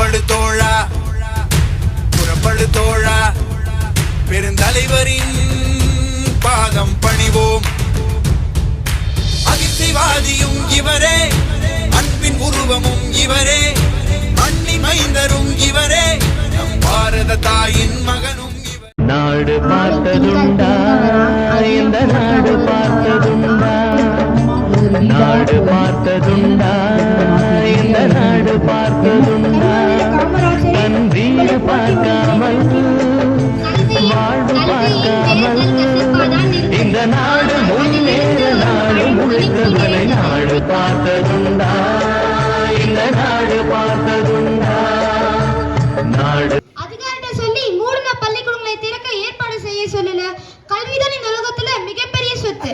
புறப்படு தோழா புறப்படு தோழா பெருந்தலைவரின் பாதம் பணிவோம். அகிம்சைவாதியும் இவரே. அன்பின் உருவமும் இவரே. மண்ணி மைந்தரும் இவரே. நம் பாரத தாயின் மகனும் நாடு பார்த்ததுண்டா. இந்த நாடு பார்த்ததுண்டா. நாடு பார்த்ததுண்டா. பார்க்காமல் வாழ்வு பார்க்காமல் இந்த நாடு முன்னேற நாடு முழுக்கவனை நாடு பார்த்ததுண்டா இந்த நாடு பார்த்ததுண்டா நாடு பள்ளிக்கூடங்களை திறக்க ஏற்பாடு செய்ய சொல்லல. கல்விதான் இந்த உலகத்துல மிகப்பெரிய சொத்து.